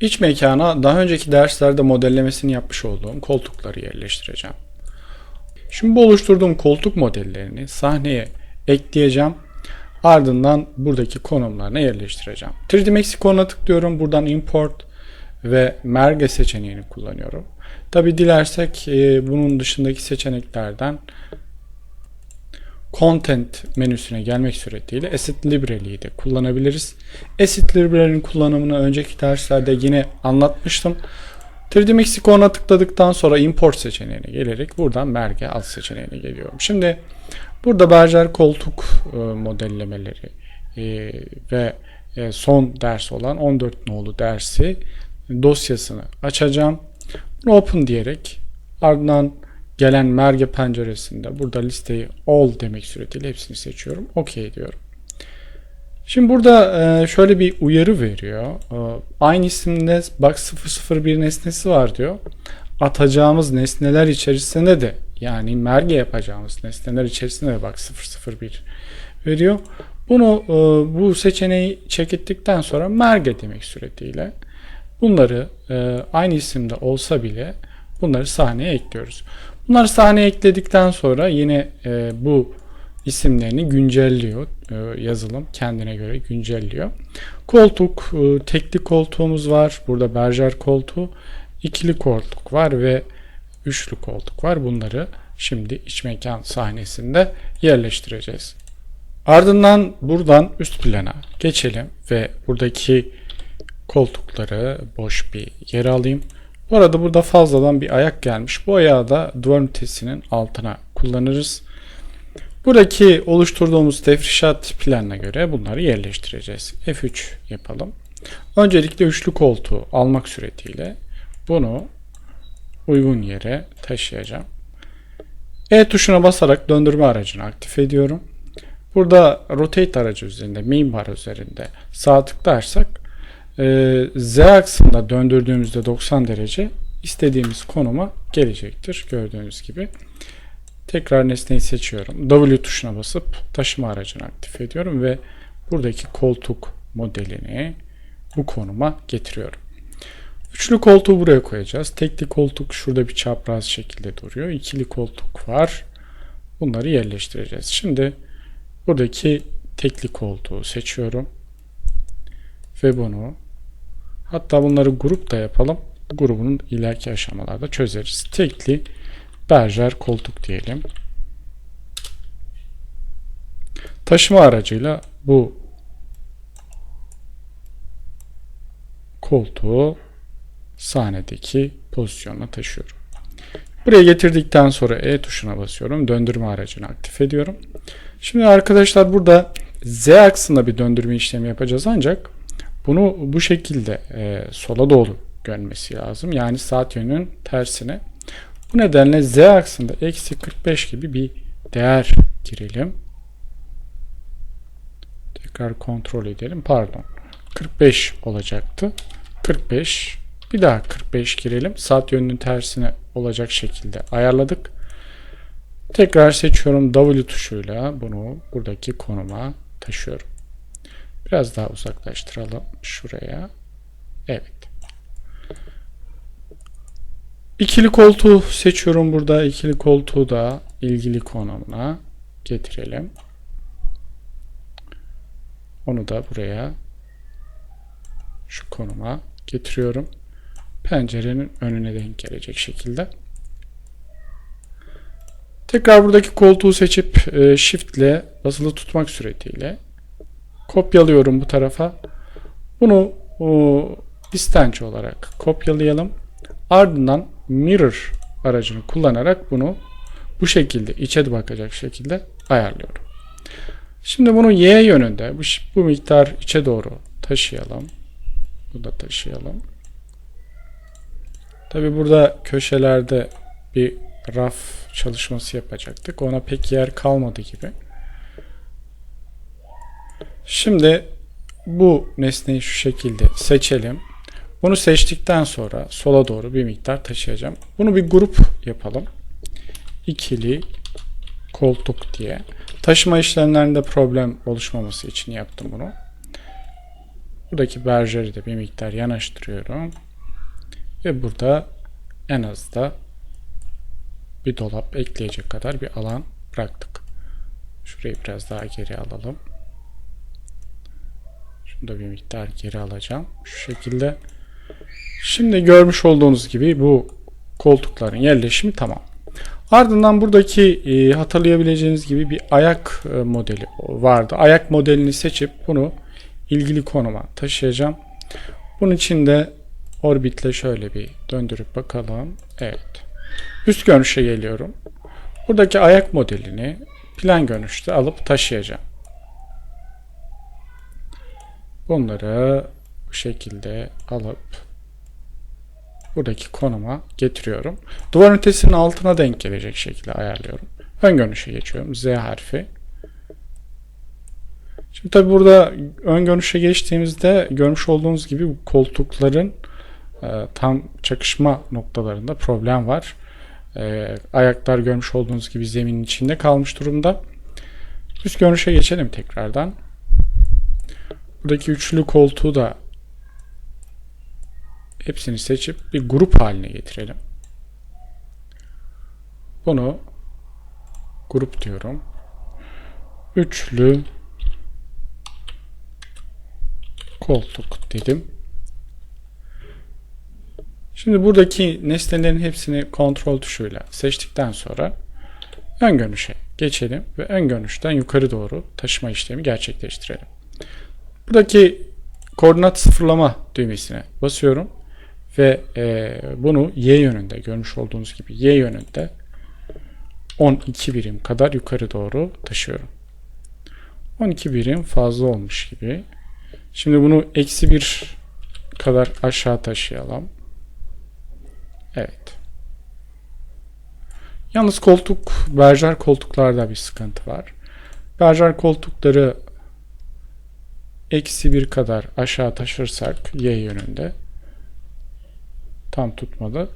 İç mekana daha önceki derslerde modellemesini yapmış olduğum koltukları yerleştireceğim. Şimdi bu oluşturduğum koltuk modellerini sahneye ekleyeceğim. Ardından buradaki konumlarına yerleştireceğim. 3D Mexico'na tıklıyorum. Buradan import ve merge seçeneğini kullanıyorum. Tabi dilersek e, bunun dışındaki seçeneklerden Content menüsüne gelmek suretiyle Asset Library'yi de kullanabiliriz. Asset Library'nin kullanımını önceki derslerde yine anlatmıştım. 3D Mexico'na tıkladıktan sonra import seçeneğine gelerek buradan merge alt seçeneğine geliyorum. Şimdi burada berjer koltuk e, modellemeleri e, ve e, son ders olan 14 nolu dersi dosyasını açacağım. Open diyerek ardından gelen merge penceresinde burada listeyi all demek suretiyle hepsini seçiyorum. OK diyorum. Şimdi burada e, şöyle bir uyarı veriyor. E, Aynı isimde bak 001 nesnesi var diyor. Atacağımız nesneler içerisinde de yani merge yapacağımız nesneler içerisinde de bak 001 veriyor. Bunu e, bu seçeneği check ettikten sonra merge demek suretiyle bunları aynı isimde olsa bile bunları sahneye ekliyoruz. Bunları sahneye ekledikten sonra yine bu isimlerini güncelliyor. E, yazılım kendine göre güncelliyor. Koltuk, e, tekli koltuğumuz var. Burada berjer koltuğu, ikili koltuk var ve üçlü koltuk var. Bunları şimdi iç mekan sahnesinde yerleştireceğiz. Ardından buradan üst plana geçelim ve buradaki koltukları boş bir yere alayım. Bu arada burada fazladan bir ayak gelmiş. Bu ayağı da duvar ünitesinin altına kullanırız. Buradaki oluşturduğumuz tefrişat planına göre bunları yerleştireceğiz. F3 yapalım. Öncelikle üçlü koltuğu almak suretiyle bunu uygun yere taşıyacağım. E tuşuna basarak döndürme aracını aktif ediyorum. Burada rotate aracı üzerinde, main bar üzerinde sağ tıklarsak e, Z aksında döndürdüğümüzde 90 derece istediğimiz konuma gelecektir. Gördüğünüz gibi. Tekrar nesneyi seçiyorum. W tuşuna basıp taşıma aracını aktif ediyorum ve buradaki koltuk modelini bu konuma getiriyorum. Üçlü koltuğu buraya koyacağız. Tekli koltuk şurada bir çapraz şekilde duruyor. İkili koltuk var. Bunları yerleştireceğiz. Şimdi buradaki tekli koltuğu seçiyorum. Ve bunu hatta bunları grup da yapalım. Grubunun ileriki aşamalarda çözeriz. Tekli berjer koltuk diyelim. Taşıma aracıyla bu koltuğu sahnedeki pozisyonuna taşıyorum. Buraya getirdikten sonra E tuşuna basıyorum. Döndürme aracını aktif ediyorum. Şimdi arkadaşlar burada Z aksında bir döndürme işlemi yapacağız ancak bunu bu şekilde e, sola doğru dönmesi lazım. Yani saat yönünün tersine. Bu nedenle z aksında eksi 45 gibi bir değer girelim. Tekrar kontrol edelim. Pardon. 45 olacaktı. 45. Bir daha 45 girelim. Saat yönünün tersine olacak şekilde ayarladık. Tekrar seçiyorum W tuşuyla bunu buradaki konuma taşıyorum. Biraz daha uzaklaştıralım şuraya. Evet. İkili koltuğu seçiyorum burada. İkili koltuğu da ilgili konumuna getirelim. Onu da buraya şu konuma getiriyorum. Pencerenin önüne denk gelecek şekilde. Tekrar buradaki koltuğu seçip e, Shift ile basılı tutmak suretiyle kopyalıyorum bu tarafa. Bunu o, istenç olarak kopyalayalım. Ardından mirror aracını kullanarak bunu bu şekilde içe bakacak şekilde ayarlıyorum. Şimdi bunu y yönünde bu, bu miktar içe doğru taşıyalım. Bu da taşıyalım. Tabi burada köşelerde bir raf çalışması yapacaktık. Ona pek yer kalmadı gibi. Şimdi bu nesneyi şu şekilde seçelim. Bunu seçtikten sonra sola doğru bir miktar taşıyacağım. Bunu bir grup yapalım. İkili koltuk diye. Taşıma işlemlerinde problem oluşmaması için yaptım bunu. Buradaki berjeri de bir miktar yanaştırıyorum. Ve burada en az da bir dolap ekleyecek kadar bir alan bıraktık. Şurayı biraz daha geri alalım. Şunu da bir miktar geri alacağım. Şu şekilde. Şimdi görmüş olduğunuz gibi bu koltukların yerleşimi tamam. Ardından buradaki e, hatırlayabileceğiniz gibi bir ayak e, modeli vardı. Ayak modelini seçip bunu ilgili konuma taşıyacağım. Bunun için de orbitle şöyle bir döndürüp bakalım. Evet. Üst görünüşe geliyorum. Buradaki ayak modelini plan görünüşte alıp taşıyacağım. Bunları bu şekilde alıp buradaki konuma getiriyorum. Duvar ünitesinin altına denk gelecek şekilde ayarlıyorum. Ön görünüşe geçiyorum. Z harfi. Şimdi tabi burada ön görünüşe geçtiğimizde görmüş olduğunuz gibi bu koltukların e, tam çakışma noktalarında problem var. E, ayaklar görmüş olduğunuz gibi zeminin içinde kalmış durumda. Üst görünüşe geçelim tekrardan. Buradaki üçlü koltuğu da hepsini seçip bir grup haline getirelim. Bunu grup diyorum. Üçlü koltuk dedim. Şimdi buradaki nesnelerin hepsini kontrol tuşuyla seçtikten sonra ön görünüşe geçelim ve ön görünüşten yukarı doğru taşıma işlemi gerçekleştirelim. Buradaki koordinat sıfırlama düğmesine basıyorum ve e, bunu y yönünde görmüş olduğunuz gibi y yönünde 12 birim kadar yukarı doğru taşıyorum. 12 birim fazla olmuş gibi. Şimdi bunu eksi bir kadar aşağı taşıyalım. Evet. Yalnız koltuk, berjer koltuklarda bir sıkıntı var. Berjer koltukları eksi bir kadar aşağı taşırsak y yönünde tam tutmadı.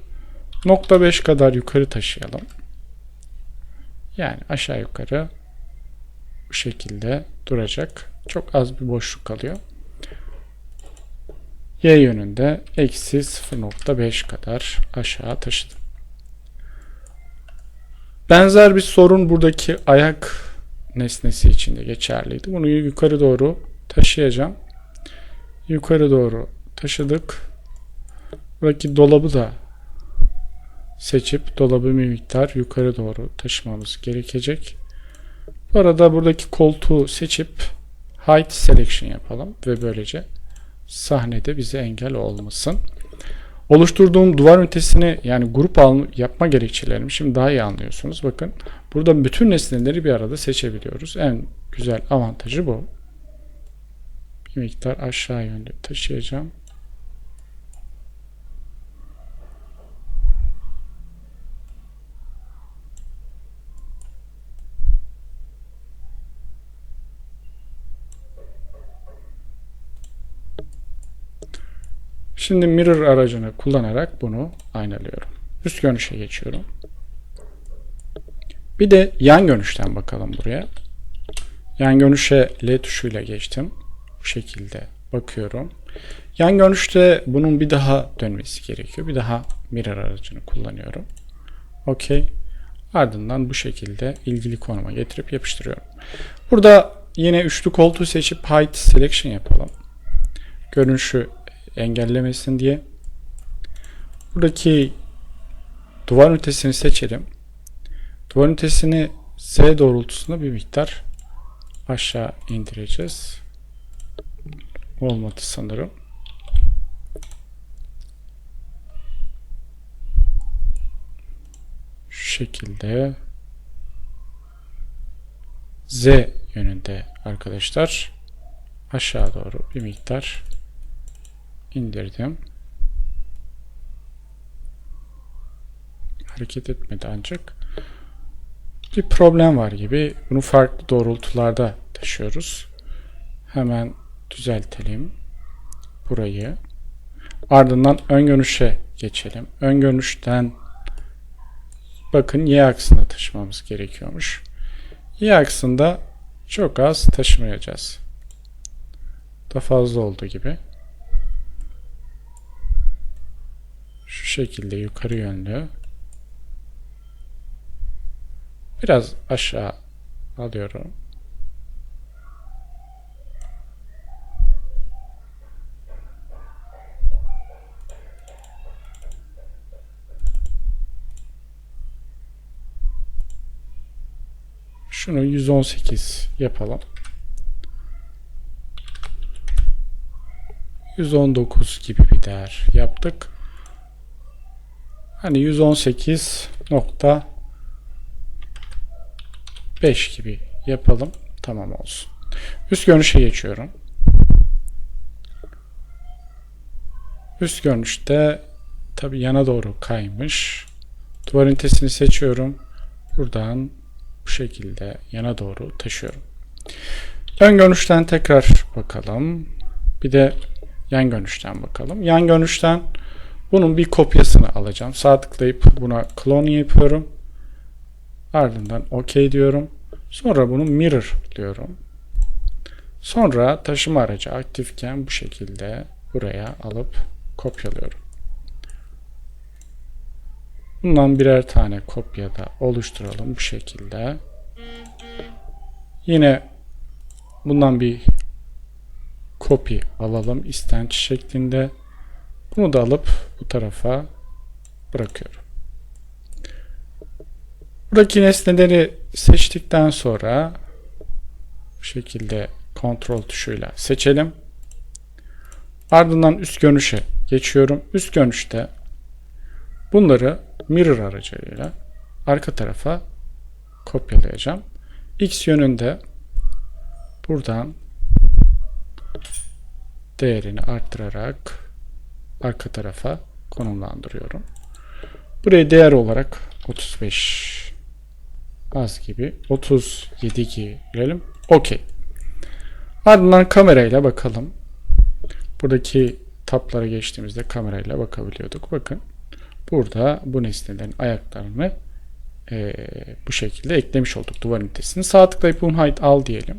Nokta 5 kadar yukarı taşıyalım. Yani aşağı yukarı bu şekilde duracak. Çok az bir boşluk kalıyor. Y yönünde eksi 0.5 kadar aşağı taşıdım. Benzer bir sorun buradaki ayak nesnesi için de geçerliydi. Bunu yukarı doğru taşıyacağım. Yukarı doğru taşıdık. Buradaki dolabı da seçip dolabı bir miktar yukarı doğru taşımamız gerekecek. Bu arada buradaki koltuğu seçip height selection yapalım ve böylece sahnede bize engel olmasın. Oluşturduğum duvar ünitesini yani grup yapma gerekçelerimi şimdi daha iyi anlıyorsunuz. Bakın burada bütün nesneleri bir arada seçebiliyoruz. En güzel avantajı bu. Bir miktar aşağı yönde taşıyacağım. Şimdi mirror aracını kullanarak bunu aynalıyorum. Üst görünüşe geçiyorum. Bir de yan görünüşten bakalım buraya. Yan görünüşe L tuşuyla geçtim. Bu şekilde bakıyorum. Yan görünüşte bunun bir daha dönmesi gerekiyor. Bir daha mirror aracını kullanıyorum. OK. Ardından bu şekilde ilgili konuma getirip yapıştırıyorum. Burada yine üçlü koltuğu seçip height selection yapalım. Görünüşü engellemesin diye. Buradaki duvar ünitesini seçelim. Duvar ünitesini Z doğrultusunda bir miktar aşağı indireceğiz. Olmadı sanırım. Şu şekilde Z yönünde arkadaşlar aşağı doğru bir miktar indirdim. Hareket etmedi ancak. Bir problem var gibi. Bunu farklı doğrultularda taşıyoruz. Hemen düzeltelim burayı. Ardından ön görünüşe geçelim. Ön görünüşten bakın y aksına taşımamız gerekiyormuş. Y aksında çok az taşımayacağız. Da fazla olduğu gibi. Şu şekilde yukarı yönlü. Biraz aşağı alıyorum. Şunu 118 yapalım. 119 gibi bir değer yaptık. Hani 118.5 gibi yapalım. Tamam olsun. Üst görünüşe geçiyorum. Üst görünüşte tabi yana doğru kaymış. Duvar ünitesini seçiyorum. Buradan bu şekilde yana doğru taşıyorum. Ön görünüşten tekrar bakalım. Bir de yan görünüşten bakalım. Yan görünüşten bunun bir kopyasını alacağım. Sağ tıklayıp buna clone yapıyorum. Ardından OK diyorum. Sonra bunu mirror diyorum. Sonra taşıma aracı aktifken bu şekilde buraya alıp kopyalıyorum. Bundan birer tane kopya da oluşturalım bu şekilde. Yine bundan bir copy alalım istenç şeklinde. Bunu da alıp bu tarafa bırakıyorum. Buradaki nesneleri seçtikten sonra bu şekilde kontrol tuşuyla seçelim. Ardından üst görünüşe geçiyorum. Üst görünüşte bunları mirror aracılığıyla arka tarafa kopyalayacağım. X yönünde buradan değerini arttırarak arka tarafa konumlandırıyorum. Buraya değer olarak 35 az gibi 37 girelim. Okey. Ardından kamerayla bakalım. Buradaki taplara geçtiğimizde kamerayla bakabiliyorduk. Bakın burada bu nesnelerin ayaklarını e, bu şekilde eklemiş olduk duvar ünitesini. Sağ tıklayıp unhide al diyelim.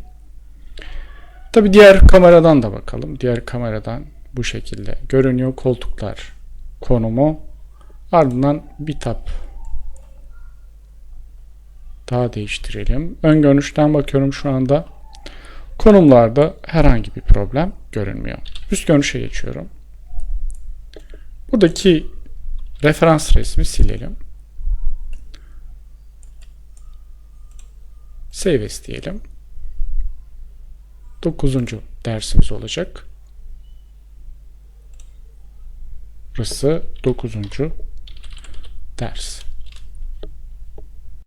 Tabi diğer kameradan da bakalım. Diğer kameradan bu şekilde görünüyor. Koltuklar konumu. Ardından bir tap daha değiştirelim. Ön görünüşten bakıyorum şu anda. Konumlarda herhangi bir problem görünmüyor. Üst görünüşe geçiyorum. Buradaki referans resmi silelim. Save as diyelim. 9. dersimiz olacak. Burası 9. ders.